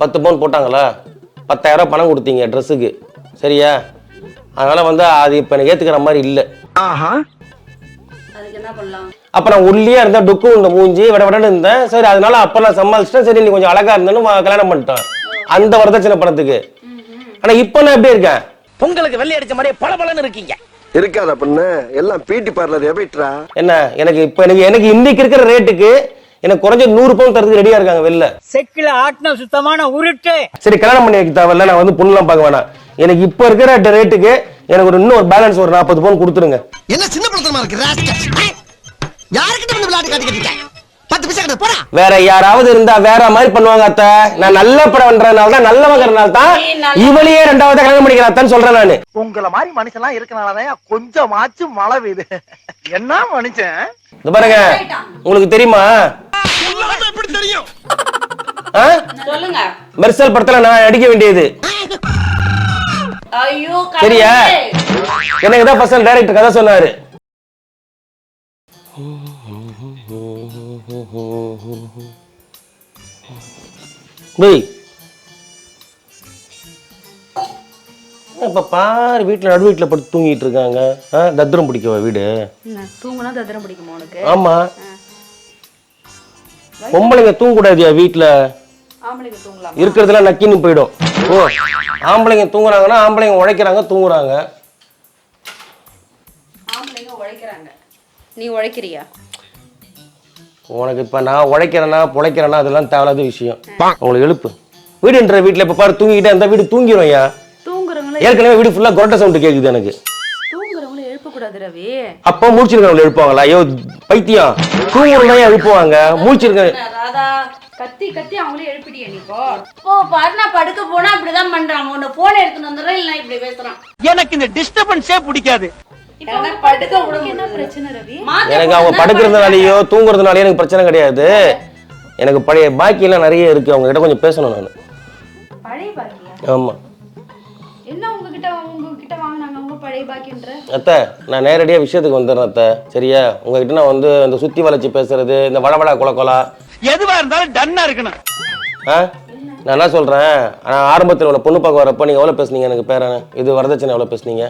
பத்து பவுன் போட்டாங்களா? பத்தாயிரம் பணம் கொடுத்தீங்க ட்ரெஸ்ஸுக்கு சரியா? அதனால வந்து அது இப்போ எனக்கு ஏற்றுக்கிற மாதிரி இல்லை. ஆஹா. அதுக்கு என்ன பண்ணலாம்? அப்போ நான் ஒல்லியாக இருந்தேன் டுக்கு இந்த மூஞ்சி விட விடன்னு இருந்தேன். சரி அதனால அப்போ நான் சமாளிச்சிட்டேன். சரி நீ கொஞ்சம் அழகா இருந்தேன்னு கல்யாணம் பண்ணிட்டேன். அந்த வரதட்சணை பணத்துக்கு. ஆனால் இப்போ நான் எப்படி இருக்கேன்? உங்களுக்கு வெள்ளை அடிச்ச மாதிரியே பளபளன்னு இருக்கீங்க. இருக்காத பொண்ணு? எல்லாம் பியூட்டி பார்லர் எபிட்ரா என்ன? எனக்கு இப்போ எனக்கு எனக்கு இன்னைக்கு இருக்கிற ரேட்டுக்கு எனக்கு குறைஞ்ச நூறு பவுன் தரதுக்கு ரெடியாக இருக்காங்க வெளில. செக்கில ஆட்டின சுத்தமான உருட்டு. சரி கல்யாணம் பண்ணி வைக்க தேவையில்ல நான் வந்து பொண்ணுலாம் பார்க்க வேணாம். எனக்கு இப்போ இருக்கிற ரேட்டுக்கு எனக்கு ஒரு இன்னும் ஒரு பேலன்ஸ் ஒரு நாற்பது பவுன் கொடுத்துருங்க. என்ன சின்ன படத்தனமா இருக்கு யாருக்கிட்ட வந்து விளையாட்டு கிட்ட போடா. வேற யாராவது இருந்தா வேற மாதிரி பண்ணுவாங்க அத்தை. நான் நல்ல படம்ன்றனால தான் நல்லவங்கிறனால தான் இவளையே ரெண்டாவது கல்யாணம் பண்ணிக்கிறேன் அத்தைன்னு சொல்றேன் நானு. உங்கள மாதிரி மனுஷன்லாம் இருக்கனாலதான் கொஞ்சமாச்சும் மழை பெய்யுது. என்ன மனுஷன்? இந்த பாருங்க உங்களுக்கு தெரியுமா? எப்படி தெரியும்? மெர்சல் படத்துல நான் நடிக்க வேண்டியது. ஐயோ சரியா. எனக்கு தான் ஃபர்ஸ்ட் டைரக்டர் கதை சொன்னாரு. டேய். இப்ப பாரு வீட்டுல நடு வீட்டுல படுத்து தூங்கிட்டு இருக்காங்க. ஆ, தத்ரம் பிடிக்கவா வீடு? தூங்குனா தத்திரம் பிடிக்குமா உனக்கு? ஆமா. பொம்பளைங்க தூங்கக்கூடாதியா வீட்டுல ஆம்பளைக்கு தூங்கலாம்? இருக்கிறதுல நக்கின்னு போயிடும். ஓ ஆம்பளைங்க தூங்குறாங்கன்னா ஆம்பளைங்க உழைக்கிறாங்க தூங்குறாங்க. ஆம்பளைங்க உழைக்கிறாங்க. நீ உழைக்கிறியா? உனக்கு இப்ப நான் உழைக்கிறேன்னா பொழைக்கிறேன்னா அதெல்லாம் தேவையில்லாத விஷயம். உங்களுக்கு எழுப்பு. வீடுன்ற வீட்டுல இப்ப பாரு தூங்கிக்கிட்டே அந்த வீடு தூங்கிடும் ஐயா. தூங்குறவங்கள ஏற்கனவே வீடு ஃபுல்லா கொரட்டை சவுண்ட் கேக்குது எனக்கு. தூங்குறவங்கள எழுப்பக்கூடாது ரவி. அப்போ மூழ்ச்சிருக்கவங்களை எழுப்புவாங்களா? ஐயோ பைத்தியம். தூங்குறவங்க எழுப்புவாங்க? மூழ்ச்சிருக்க ராதா கத்தி கத்தி அவங்களே எழுப்பிட்டியா நீ இப்போ. பாரு நான் படுக்க போனா அப்படிதான் பண்றான். உன்னை போன் எடுத்துட்டு வந்துடுறேன் இல்ல இப்படி பேசுறான். எனக்கு இந்த டிஸ்டர்பன்ஸே பிடிக்காது. எனக்கு படுக்க விட என்ன பிரச்சனை ரவி? எனக்கு அவங்க படுக்கிறதுனாலயோ தூங்குறதுனாலயோ எனக்கு பிரச்சனை கிடையாது. எனக்கு பழைய பாக்கி எல்லாம் நிறைய இருக்கு. அவங்க கிட்ட கொஞ்சம் பேசணும் நான். பழைய பாக்கியா? ஆமா. என்ன உங்ககிட்ட உங்ககிட்ட வாங்கினாங்க உங்க பழைய பாக்கின்ற? அத்தை நான் நேரடியாக விஷயத்துக்கு வந்துடுறேன் அத்தை. சரியா? உங்ககிட்ட நான் வந்து இந்த சுத்தி வளைச்சு பேசுறது இந்த வடவடா குலக்கொலா. எதுவா இருந்தாலும் டன்னா இருக்கணும். ஆ? நான் என்ன சொல்கிறேன் நான் ஆரம்பத்தில் உள்ள பொண்ணு பார்க்க வரப்போ நீங்கள் எவ்வளோ பேசுனீங்க? எனக்கு பேரன். இது வரதட்சணை எவ்வளோ பேசுனீங்க?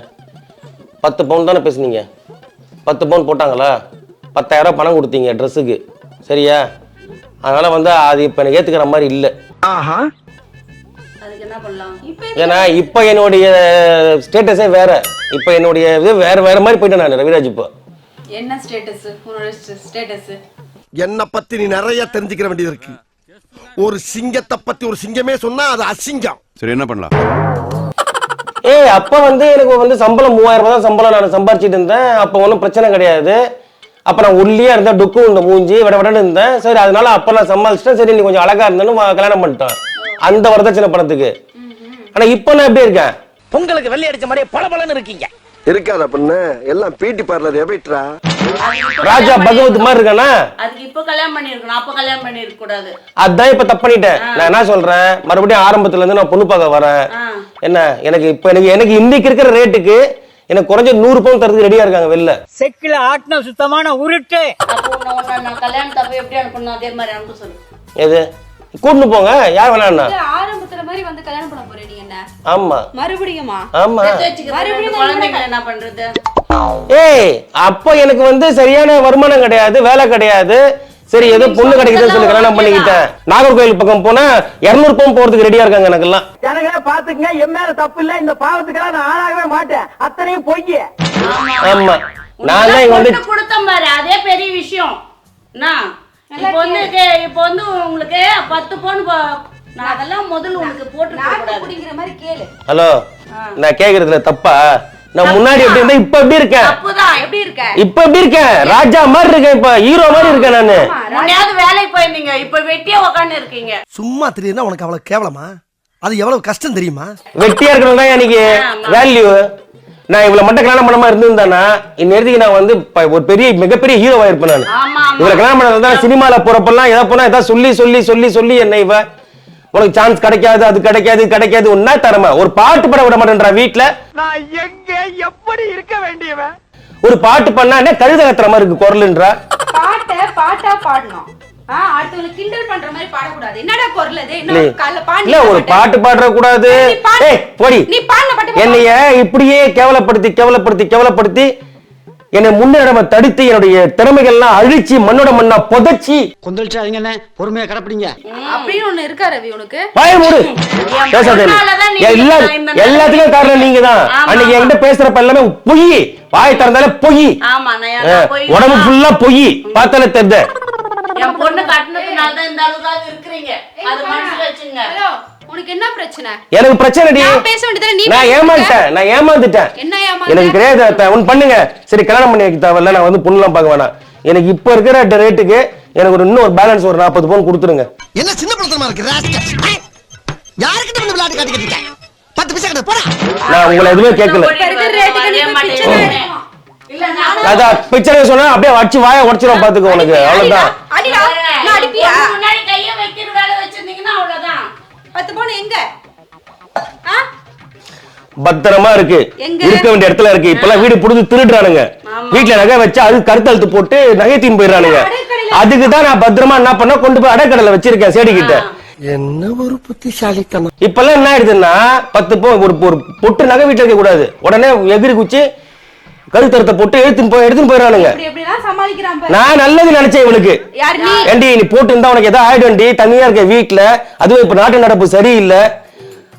பத்து பவுன் தானே பேசுனீங்க? பத்து பவுன் போட்டாங்களா? பத்தாயிரம் பணம் கொடுத்தீங்க ட்ரெஸ்ஸுக்கு சரியா? அதனால் வந்து அது இப்போ எனக்கு ஏற்றுக்கிற மாதிரி இல்லை. ஆஹா. அதுக்கு என்ன பண்ணலாம்? இப்போ ஏன்னா இப்போ என்னுடைய ஸ்டேட்டஸே வேற. இப்போ என்னுடைய இது வேற வேற மாதிரி போயிட்டேன் நான் ரவிராஜ் இப்போ. என்ன ஸ்டேட்டஸ் உன்னோட ஸ்டேட்டஸ் என்ன பத்தி நீ நிறைய தெரிஞ்சுக்கிற வேண்டியது இருக்கு. ஒரு சிங்கத்தை பத்தி ஒரு சிங்கமே சொன்னா அது அசிங்கம். சரி என்ன பண்ணலாம்? ஏய் அப்போ வந்து எனக்கு வந்து சம்பளம் மூவாயிரம் ரூபாய் தான் சம்பளம் நான் சம்பாரிச்சிட்டு இருந்தேன். அப்போ ஒன்றும் பிரச்சனை கிடையாது. அப்போ நான் ஒல்லியாக இருந்தேன் டுக்கு இந்த மூஞ்சி விட விடன்னு இருந்தேன். சரி அதனால அப்போ நான் சமாளிச்சிட்டேன். சரி நீ கொஞ்சம் அழகா இருந்தேன்னு வா- கல்யாணம் பண்ணிட்டேன். அந்த வரதட்சணை பணத்துக்கு. ஆனால் இப்போ நான் எப்படி இருக்கேன்? உங்களுக்கு வெள்ளை அடிச்ச மாதிரியே பளபளன்னு இருக்கீங்க. இருக்காத பொண்ணு. எல்லாம் பியூட்டி பார்லர் எபிட்ரா ராஜா பகவத் மாதிரி இருக்கானா அதுக்கு இப்போ கல்யாணம் பண்ணிருக்கணும். அப்ப கல்யாணம் பண்ணிருக்க கூடாது. அதான் இப்ப தப்பு பண்ணிட்டேன். நான் என்ன சொல்றேன்? மறுபடியும் ஆரம்பத்துல இருந்து நான் பொண்ணு பார்க்க வரேன். என்ன? எனக்கு இப்ப எனக்கு எனக்கு இன்னைக்கு இருக்கிற ரேட்டுக்கு எனக்கு குறைஞ்ச நூறு பவுன் தரதுக்கு ரெடியா இருக்காங்க வெளில. செக்கில ஆட்டின சுத்தமான உருட்டு. கல்யாணத்தப்ப எப்படி அனுப்பணும்? அதே மாதிரி அனுப்ப சொல்லு. எது? கூட்டின்னு போங்க. யார் வேணாண்ணா ஆரம்பத்துல மாதிரி வந்து கல்யாணம் பண்ண போறே நீ என்ன? ஆமா. மறுபடியுமா? ஆமா. மறுபடியும் என்ன பண்றது? ஏய் அப்போ எனக்கு வந்து சரியான வருமானம் கிடையாது வேலை கிடையாது. சரி ஏதோ பொண்ணு கிடைக்குதுன்னு சொல்லி கல்யாணம் பண்ணிக்கிட்டேன். நாகர்கோயில் பக்கம் போனா இருநூறு பவுன் போறதுக்கு ரெடியா இருக்காங்க எனக்கெல்லாம். ஜனங்களே பாத்துக்கங்க என் மேல தப்பு இல்ல இந்த பாவத்துக்கெல்லாம் நான் ஆளாகவே மாட்டேன். அத்தனையும் பொய் ஆமா. நான் தான் இங்க வந்து கொடுத்தேன் பாரு அதே பெரிய விஷயம். இப்போ வந்து கே- இப்போ வந்து உங்களுக்கு பத்து பவுன் நான் அதெல்லாம் முதல்ல உனக்கு போட்டு கூடாது. மாதிரி கேளு. ஹலோ நான் கேக்குறதுல தப்பா? நான் முன்னாடி எப்படி இருந்தேன் இப்ப எப்படி இருக்கேன்? இப்ப எப்படி இருக்கேன் ராஜா மாதிரி இருக்கேன் இப்ப ஹீரோ மாதிரி இருக்கேன் நானு. முன்னையாவது வேலைக்கு போயிருந்தீங்க இப்ப வெட்டியா உக்காந்து இருக்கீங்க. சும்மா தெரியுதுன்னா உனக்கு அவ்வளவு கேவலமா? அது எவ்வளவு கஷ்டம் தெரியுமா? வெட்டியா இருக்கணும் தான் எனக்கு வேல்யூ நான் இவ்வளவு மட்டும் கல்யாணம் பண்ணாம இருந்திருந்தானா இந்நேரத்துக்கு நான் வந்து ஒரு பெரிய மிகப்பெரிய ஹீரோவா இருப்பேன் நான். இவளை கல்யாணம் பண்ணதான் சினிமால போறப்பெல்லாம் எதை போனா எதாவது சொல்லி சொல்லி சொல்லி சொல்லி என்ன இவ உனக்கு சான்ஸ் கிடைக்காது அது கிடைக்காது கிடைக்காது. ஒன்னா தரமா? ஒரு பாட்டு பாட விட மாட்டேன்றா வீட்டுல நான் எங்க எப்படி இருக்க வேண்டியவன்? ஒரு பாட்டு பண்ணா என்ன கழுத கத்துற மாதிரி இருக்கு குரலுன்றா? பாட்டை பாட்டா பாடணும். ஒரு பாட்டு பாடுற கூடாது. என்னைய இப்படியே கேவலப்படுத்தி கேவலப்படுத்தி கேவலப்படுத்தி என்னை முன்னேறம தடுத்து என்னுடைய திறமைகள்லாம் அழிச்சு மண்ணோட மண்ணா புதைச்சி. கொந்தளிச்சாதீங்க பொறுமையா கிடப்பிடிங்க. அப்படின்னு ஒண்ணு இருக்கா ரவி உனக்கு? வாய மூடு. பேசாத. எல்லாத்துக்கும் காரணம் நீங்க தான் அன்னைக்கு. என்கிட்ட பேசுறப்ப எல்லாமே பொய். வாய் திறந்தாலே பொய். போய் உடம்பு ஃபுல்லா பொய். பார்த்தாலே தெரிஞ்ச என் பொண்ணு கட்டினதுனால தான் இந்த அளவுக்காக இருக்கிறீங்க. அது மனசுல வச்சுங்க. உனக்கு என்ன பிரச்சனை? எனக்கு பிரச்சனைடி. நான் பேச வேண்டியதானே நீ நான் ஏமாந்துட்டேன் நான் ஏமாந்துட்டேன். என்ன ஏமாந்த? எனக்கு கிடையாது அத்தை. ஒண்ணு பண்ணுங்க. சரி கல்யாணம் பண்ணி வைக்க தேவையில்ல நான் வந்து பொண்ணுலாம் பார்க்க வேணாம். எனக்கு இப்ப இருக்கிற ரேட்டுக்கு எனக்கு ஒரு இன்னும் ஒரு பேலன்ஸ் ஒரு நாற்பது பவுன் கொடுத்துருங்க. என்ன சின்ன படத்தனமா இருக்கு யாருக்கிட்ட வந்து விளையாட்டு காட்டிக்கிட்டு இருக்க பத்து பைசா கிட்ட போடா. நான் உங்களை எதுவுமே கேட்கல. அதான் பிக்சரை சொன்னா அப்படியே வச்சு வாயை உடச்சிரும் பாத்துக்கோ உனக்கு. அவ்வளவுதான் அடிடா நான் அடிப்பியா பொண்ணு முன்னாடி கைய வைக்கிற வேலை வச்சிருந்தீங்கன்னா அவ்வளவுதான் பத்து பவுன் எங்க? பத்திரமா இருக்கு. எங்க? இருக்க வேண்டிய இடத்துல இருக்கு. இப்பெல்லாம் வீடு புடுது திருடுறானுங்க. வீட்டுல நகை வச்சு அது கருத்தழுத்து போட்டு நகை தீம் போயிடுறானுங்க. அதுக்கு தான் நான் பத்திரமா என்ன பண்ண கொண்டு போய் அடக்கடலை வச்சிருக்கேன் சேடி கிட்ட என்ன ஒரு புத்திசாலித்தனம்? இப்பெல்லாம் என்ன ஆயிடுதுன்னா பத்து போ ஒரு ஒரு பொட்டு நகை வீட்டுல இருக்க கூடாது உடனே எகிரி குச்சி கருத்தருத்தை போட்டு எடுத்துன்னு போய் எடுத்துன்னு போயிடறானுங்க. நான் நல்லது நினைச்சேன் இவனுக்கு. ஏண்டி நீ போட்டு இருந்தா உனக்கு ஏதாவது ஆயிடும்டி தனியா இருக்க வீட்டுல அதுவும் இப்ப நாட்டு நடப்பு சரியில்லை.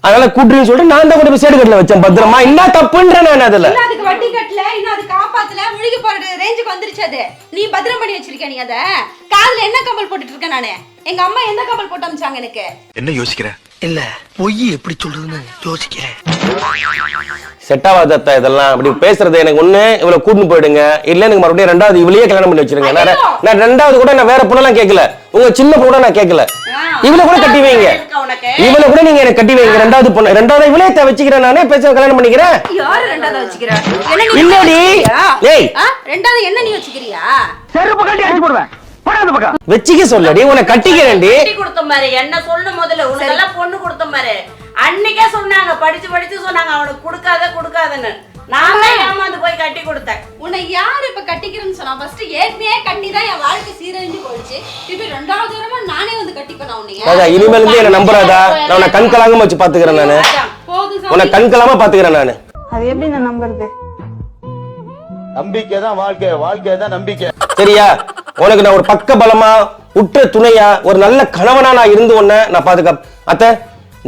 அதனால கூட்டுன்னு சொல்லிட்டு நான் தான் கொண்டு போய் சேடு கட்டில வச்சேன் பத்திரமா. என்ன தப்புன்றேன் நான் அதுல. அதுக்கு வட்டி கட்டல இன்னும் அது காப்பாத்தல முழுகி போற ரேஞ்சுக்கு வந்துருச்சு அது. நீ பத்திரம் பண்ணி வச்சிருக்க நீ அத? காதுல என்ன கம்பல் போட்டுட்டு இருக்க நானு? எங்க அம்மா எந்த கம்பல் போட்டு அமிச்சாங்க எனக்கு? என்ன யோசிக்கிற? இல்ல பொய் எப்படி சொல்றதுன்னு யோசிக்கிறேன். செட் ஆகாத அத்தை இதெல்லாம். அப்படி பேசுறது எனக்கு ஒண்ணு இவ்வளவு கூட்டின்னு போயிடுங்க. இல்ல எனக்கு மறுபடியும் ரெண்டாவது இவளையே கல்யாணம் பண்ணி வச்சிருங்க. நான் ரெண்டாவது கூட நான் வேற பொண்ணெல்லாம் கேட்கல. உங்க சின்ன பொண்ணு கூட நான் கேட்கல. இவளை கூட கட்டி வைங்க. இவளை கூட நீங்க எனக்கு கட்டி வைங்க. ரெண்டாவது பொண்ணு. ரெண்டாவது இவளே த- வச்சுக்கிறேன் நானே பேச கல்யாணம் பண்ணிக்கிறேன். யாரு ரெண்டாவது வச்சுக்கிற? என்ன நீ இல்லடி. ஏய். ரெண்டாவது என்ன நீ வச்சுக்கிறியா? செருப்பு கட்டி அடிச்சு போடுவேன். வச்சுக்க சொல்லடி உன்னை கட்டிக்கிறேன்டி. கட்டி கொடுத்த மாதிரி என்ன சொல்லணும் முதல்ல? உனக்கெல்லாம் பொண்ணு கொடுத்த மாதிரி அன்னைக்கே சொன்னாங்க படிச்சு படிச்சு சொன்னாங்க அவனுக்கு கொடுக்காத கொடுக்காதன்னு. நான் ஏமாந்து போய் கட்டி கொடுத்தேன். உன்னை யாரு இப்ப கட்டிக்கிறேன்னு சொன்னா ஃபர்ஸ்ட் ஏற்கனவே கட்டி தான் என் வாழ்க்கை சீரழிஞ்சு போயிடுச்சு. இப்ப ரெண்டாவது தடவை நானே வந்து கட்டிப்பேன் உன்னைய இனிமேல் இருந்து என்ன நம்புறாதா? நான் உன்னை கண் கலாங்காம வச்சு பாத்துக்கிறேன் நானு. உன்னை. கண் கலாம பாத்துக்கிறேன் நானு. அது எப்படி நான் நம்புறது? நம்பிக்கை தான் வாழ்க்கை வாழ்க்கை தான் நம்பிக்கை. சரியா? உனக்கு நான் ஒரு பக்க பலமா உற்ற துணையா ஒரு நல்ல கணவனா நான் இருந்து உன்னை நான் பாதுகாப் அத்தை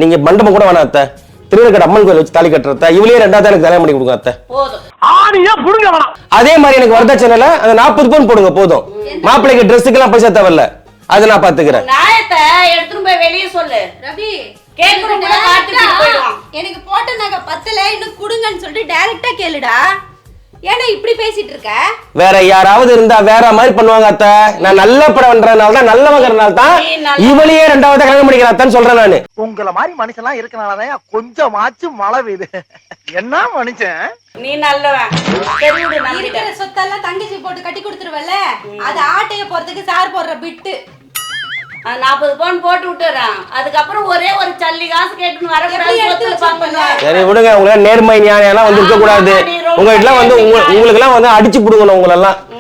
நீங்க மண்டபம் கூட வேணாம் அத்தை. திருவிழக்கடை அம்மன் கோயில் வச்சு தாலி கட்டுறத? இவளே ரெண்டாவது எனக்கு கல்யாணம் பண்ணி கொடுங்க அத்தை. போதும் ஆணியா புடுங்க வேணாம். அதே மாதிரி எனக்கு வரதட்சணையில அந்த நாற்பது பவுன் போடுங்க போதும். மாப்பிள்ளைக்கு ட்ரெஸ்ஸுக்கெல்லாம் பைசா தேவையில்ல. அதை நான் பாத்துக்கிறேன். எனக்கு போட்ட நகை பத்தல இன்னும் குடுங்கன்னு சொல்லிட்டு டைரக்டா கேளுடா. ஏன்னா இப்படி பேசிட்டு இருக்க வேற யாராவது இருந்தா வேற மாதிரி பண்ணுவாங்க அத்தை. நான் நல்ல படம்ன்றனால தான் நல்லவங்கிறனால தான் இவளையே ரெண்டாவது கல்யாணம் பண்ணிக்கிறேன் அத்தைன்னு சொல்றேன் நானு. உங்களை மாதிரி மனுஷன்லாம் இருக்கனாலதான் கொஞ்சமாச்சும் மழை பெய்யுது. என்ன மனுஷன்? நீ நல்லவன். இருக்கிற சொத்தெல்லாம் தங்கச்சி போட்டு கட்டி கொடுத்துருவல்ல? அது ஆட்டைய போறதுக்கு சார் போடுற பிட்டு. நாற்பது பவுன் போட்டு விட்டுறான். அதுக்கப்புறம் ஒரே ஒரு சல்லி காசு கேட்டுன்னு வரக்கூடாது. சரி விடுங்க. உங்களை நேர்மை நியாயம் எல்லாம் வந்து இருக்க கூடாது. ஆமா, நீ ரொம்ப உங்க எல்லாம் வந்து உங்களுக்கு எல்லாம் வந்து அடிச்சு புடுங்கணும் உங்களை எல்லாம் ம்.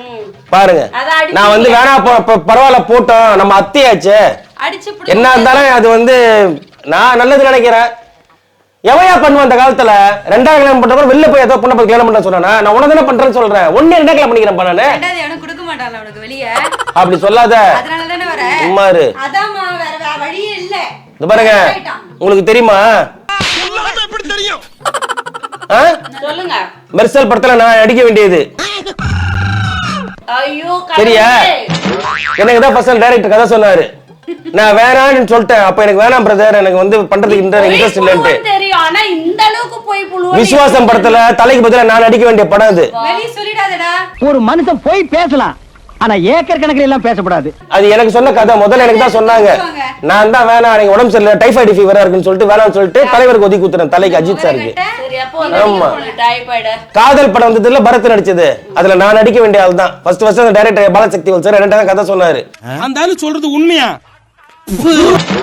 பாருங்க. நான் வந்து வேணா பரவாயில்ல போட்டோம். நம்ம அத்தையாச்சே. அடிச்சு புடுங்க. என்ன இருந்தாலும் அது வந்து நான் நல்லது நினைக்கிறேன். எவையா பண்ணுவேன் அந்த காலத்துல? ரெண்டாவது கல்யாணம் பண்றப்ப வெளில போய் ஏதோ பொண்ணை போய் கல்யாணம் பண்ண சொன்னா நான் உனக்கு தானே பண்றேன்னு சொல்றேன். ஒண்ணு என்ன கல்யாணம் பண்ணிக்கிறேன் எவனும் கொடுக்க மாட்டான்ல உனக்கு வெளிய. அப்படி சொல்லாத. அதனால தானே வர. சும்மா இரு. அதாம்மா வேற வே- வழியே இல்ல. இந்த பாருங்க. உங்களுக்கு தெரியுமா? எப்படி தெரியும்? ஆ? சொல்லுங்க. மெர்சல் படத்துல நான் நடிக்க வேண்டியது. ஐயோ சரியா. எனக்கு தான் ஃபர்ஸ்ட் டைரக்டர் கதை சொன்னாரு. நான் வேணாம்னு சொல்லிட்டேன். அப்ப எனக்கு வேணாம் பிரதர் எனக்கு வந்து பண்றதுக்கு பொய் இன்ட்ரெஸ்ட் இல்லைன்ட்டு. தெரியும். ஆனா இந்த அளவுக்கு போய் புழுவு விசுவாசம் படத்துல தலைக்கு பதிலா நான் நடிக்க வேண்டிய படம் அது. வெளிய சொல்லிடாதடா. ஒரு மனுஷன் போய் பேசலாம். ஆனா ஏக்கர் கணக்கில் எல்லாம் பேசக்கூடாது. அது எனக்கு சொன்ன கதை. முதல்ல எனக்கு தான் சொன்னாங்க. நான் தான் வேணாம். எனக்கு உடம்பு சரியில்லை. டைஃபாய்டு ஃபீவரா இருக்குன்னு சொல்லிட்டு வேணாம்னு சொல்லிட்டு தலைவருக்கு ஒதுக்கி குத்துறேன் தலைக்கு அஜித் சாருக்கு. சரி அப்போ ஆமா. டைபாய்டு காதல் படம் வந்ததுல பரத் நடிச்சது. அதுல நான் நடிக்க வேண்டிய ஆள் தான். ஃபர்ஸ்ட் ஃபர்ஸ்ட் அந்த டைரக்டர் பாலசக்தி சார் ரெண்டாவது கதை சொன்னாரு. அந்த ஆளு சொல்றது உண்மையா?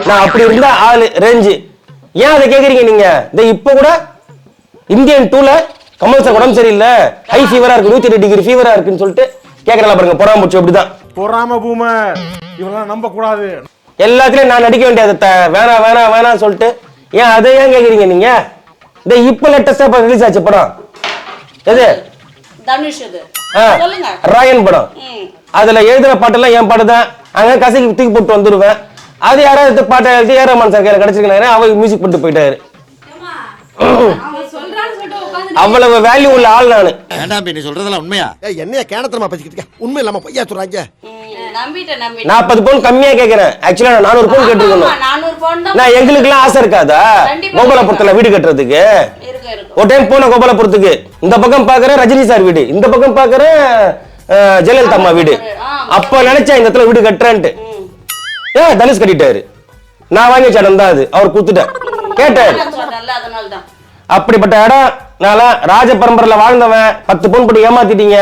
நான் அப்படி இருந்த ஆளு ரேஞ்சு ஏன் அதை கேக்குறீங்க நீங்க? இந்த இப்ப கூட இந்தியன் டூல கமல் சார் உடம்பு சரியில்லை. ஹை ஃபீவரா இருக்கு நூத்தி எட்டு டிகிரி ஃபீவரா இருக்குன்னு சொல்லிட்டு கேக்குறல பாருங்க பொறாம முடிச்சு அப்படிதான். பொறாம பூமர் இவெல்லாம் நம்ப கூடாது எல்லாத்துலயும் நான் நடிக்க வேண்டியது த- வேணாம் வேணாம் சொல்லிட்டு ஏன் அதை ஏன் கேக்குறீங்க நீங்க? இந்த இப்ப லேட்டஸ்டா இப்ப ரிலீஸ் ஆச்சு படம். எது? ராயன் படம். அதுல எழுதுன பாட்டெல்லாம் என் பாட்டு தான் அங்க கசைக்கு தூக்கி போட்டு வந்துருவேன். அது யாராவது எடுத்து பாட்டை எழுதி ஏ ரஹ்மான் சார் கையில கிடைச்சிருக்காரு அவர் மியூசிக் போட்டு போயிட்டாரு. அவ்வளவு வேல்யூ உள்ள ஆள் நானு. வேண்டாம் நீ சொல்றதெல்லாம் உண்மையா? என்னைய கேனத்தனமா பேசிக்கிட்டு இருக்க? உண்மை இல்லாம பொய்யா சொல்றாங்க நாற்பது பவுன் கம்மியா கேக்குறேன். ஆக்சுவலா நான் நானூறு பவுன் கேட்டிருக்கணும். நான் எங்களுக்கு எல்லாம் ஆசை இருக்காதா? கோபாலபுரத்துல வீடு கட்டுறதுக்கு. இருக்கு இருக்கு ஒரு டைம் போன கோபாலபுரத்துக்கு. இந்த பக்கம் பாக்குறேன் ரஜினி சார் வீடு. இந்த பக்கம் பாக்குறேன் ஜெயலலிதா அம்மா வீடு. அப்ப நினைச்சேன் இந்த இடத்துல வீடு கட்டுறேன்ட்டு. ஏன் தனுஷ் கட்டிட்டாரு. நான் வாங்கி வச்ச இடம் தான் அது. அவர் கொடுத்துட்டேன் கேட்டாரு. அப்படிப்பட்ட இடம். நான் ராஜ பரம்பரையில வாழ்ந்தவன். பத்து பவுன் போட்டு ஏமாத்திட்டீங்க.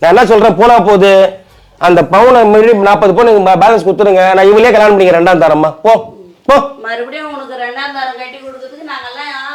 நான் என்ன சொல்றேன்? போனா போகுது அந்த பவுனை மீறி நாற்பது பவுன் பேலன்ஸ் கொடுத்துருங்க நான் இவளே கல்யாணம் பண்ணிக்கிறேன். ரெண்டாம் தரமா போ போ. மறுபடியும் உனக்கு ரெண்டாம் தரம் கட்டி கொடுக்கறதுக்கு நாங்கெல்லாம்